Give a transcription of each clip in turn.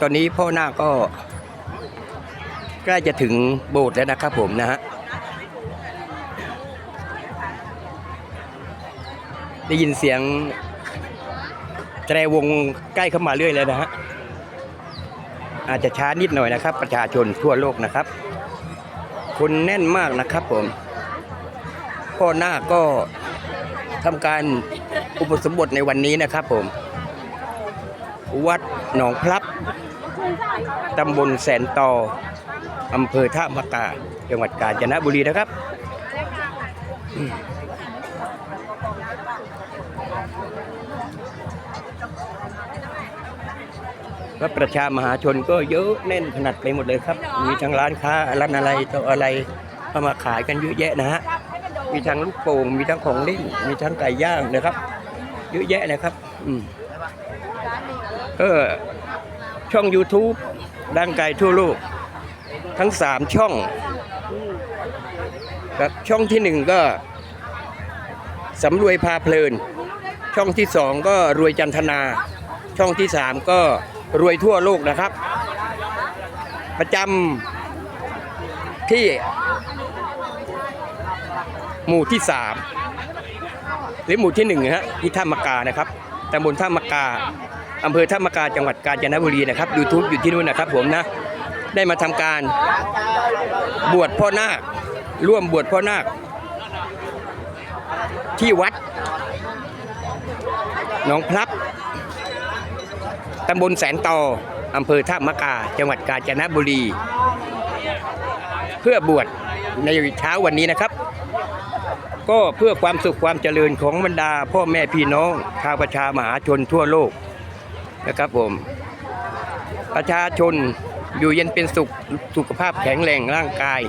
ตอนนี้พ่อหน้าก็ใกล้จะถึงโบสถ์แล้วนะครับผมนะฮะได้ยินเสียงแตรวงใกล้เข้ามาเรื่อยแล้วนะฮะอาจจะช้านิดหน่อยนะครับ ประชาชนทั่วโลกนะครับ คนแน่นมากนะครับผม พ่อหน้าก็ทำการอุปสมบทในวันนี้นะครับผม วัดหนองพลับ ตำบลแสนตออำเภอท่ามะกา จังหวัดกาญจนบุรีนะครับอืมก็ประชามหาชนก็เยอะแน่นขนาดไปหมดเลยครับ มีทั้งร้านค้าร้านอะไรต่ออะไรเข้ามาขายกันเยอะแยะนะฮะ มีทั้งลูกโป่ง มีทั้งของเล่น มีทั้งไก่ย่างนะครับ เยอะแยะนะครับ อืม ก็ช่อง YouTube ดังไกลทั่วโลก ทั้งสามช่องครับช่องที่หนึ่งก็สำรวยพาเพลิน ช่องที่สองก็รวยจันทนา ช่องที่สามก็รวยทั่วโลกนะครับ ประจำที่ หมู่ที่สามหรือหมู่ที่หนึ่งฮะที่ท่ามกานะครับตำบลท่ามกา อำเภอท่ามะกาจังหวัดกาญจนบุรีนะครับยูทูบอยู่ที่นู่นนะครับผมนะ ได้มาทำการบวชพ่อนาคร่วมบวชพ่อนาค ที่วัดหนองพลับตำบลแสนตออำเภอท่ามะกาจังหวัดกาญจนบุรี เพื่อบวชในเช้าวันนี้นะครับ ก็เพื่อความสุขความเจริญของบรรดาพ่อแม่พี่น้องชาวประชามหาชนทั่วโลก นะครับผม ประชาชนอยู่เย็นเป็นสุขสุขภาพแข็งแรงร่างกาย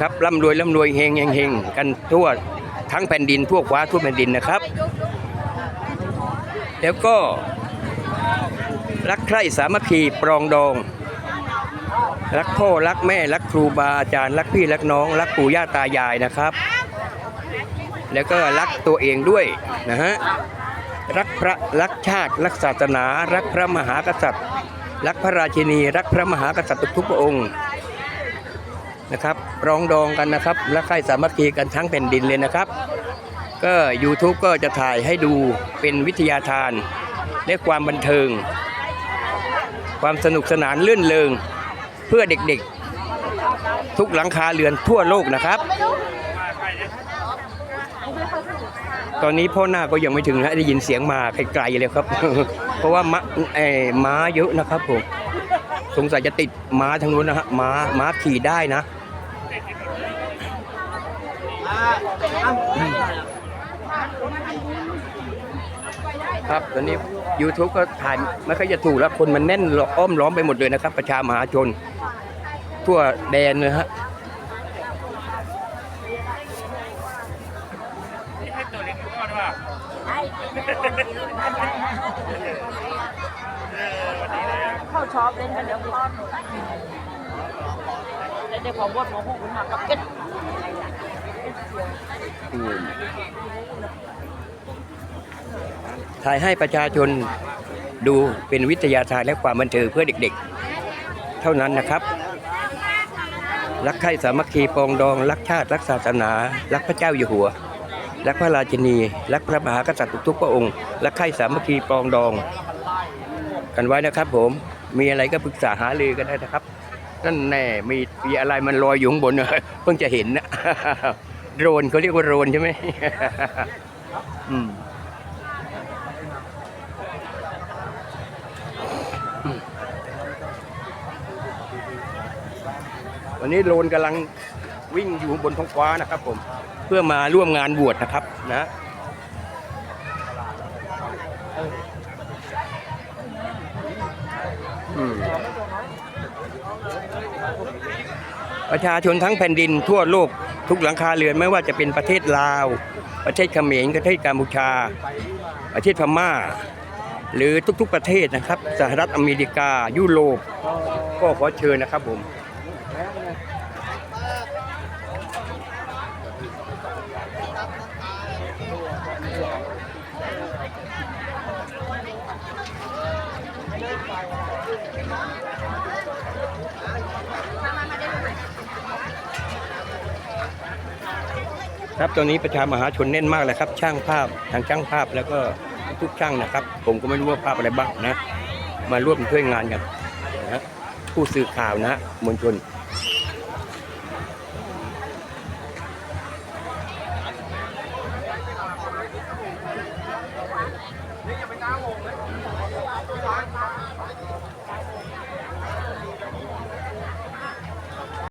ครับร่ำรวยร่ำรวยเฮงเฮงเฮงกันทั่วทั้งแผ่นดินทั่วฟ้าทั่วแผ่นดินนะครับ แล้วก็ รักใคร่สามัคคีปรองดอง รักพ่อรักแม่รักครูบาอาจารย์รักพี่รักน้อง รักปู่ย่าตายายนะครับ แล้วก็รักตัวเองด้วยนะฮะ รักพระรักชาติ รักศาสนา รักพระมหากษัตริย์ รักพระราชินี รักพระมหากษัตริย์ทุกพระองค์นะครับรองดองกันนะครับและใครสามัคคีกันทั้งแผ่นดินเลยนะครับ ก็ YouTube ก็จะถ่ายให้ดูเป็นวิทยาทานและความบันเทิง ความสนุกสนานลื่นเลงเพื่อเด็กๆ ทุกหลังคาเรือนทั่วโลกนะครับ ตอนนี้พ่อหน้าก็ยังไม่ถึงนะได้ยินเสียงมาไกลๆเลยครับ เพราะว่ามะเอ่อม้าเยอะนะครับผมสงสัยจะติดม้าทางนู้นนะฮะม้าม้าขี่ได้นะ ครับตอนนี้ YouTube ก็ถ่ายไม่ค่อยจะถูกแล้วคนมันแน่นอ้อมล้อมไปหมดเลยนะครับ ประชามหาชน ทั่วแดนเลยฮะ เข้าชอบเล่นกันเดี๋ยวพ่อเดี๋ยวผมวดหัวหุ้มากับก็ตถ่ายให้ประชาชนดูเป็นวิทยาทานและความบันเทิงเพื่อเด็กๆ เท่านั้นนะครับ รักใคร่สามัคคีปองดอง รักชาติ รักศาสนา รักพระเจ้าอยู่หัว รักพระราชินี รักพระมหากษัตริย์ทุกๆพระองค์รักใคร่สามัคคีปรองดอง กันไว้นะครับ ผมมีอะไรก็ปรึกษาหารือกันได้นะครับนั่นแน่มีมีอะไรมันลอยอยู่ข้างบนเพิ่งจะเห็นนะโดรนเขาเรียกว่าโดรนใช่ไหมอืมวันนี้โดรนกำลัง วิ่งอยู่บนท้องฟ้านะครับผมเพื่อมาร่วมงานบวชนะครับนะประชาชนทั้งแผ่นดินทั่วโลกทุกหลังคาเรือนไม่ว่าจะเป็นประเทศลาว ประเทศเขมรประเทศกัมพูชา ประเทศพม่า หรือทุกๆประเทศนะครับ สหรัฐอเมริกา ยุโรปก็ขอเชิญนะครับผม ครับตอนนี้ประชามหาชนแน่นมากเลยครับ ช่างภาพทางช่างภาพแล้วก็ทุกช่างนะครับ ผมก็ไม่รู้ว่าภาพอะไรบ้างนะ มาร่วมช่วยงานกันนะผู้สื่อข่าวนะฮะมวลชน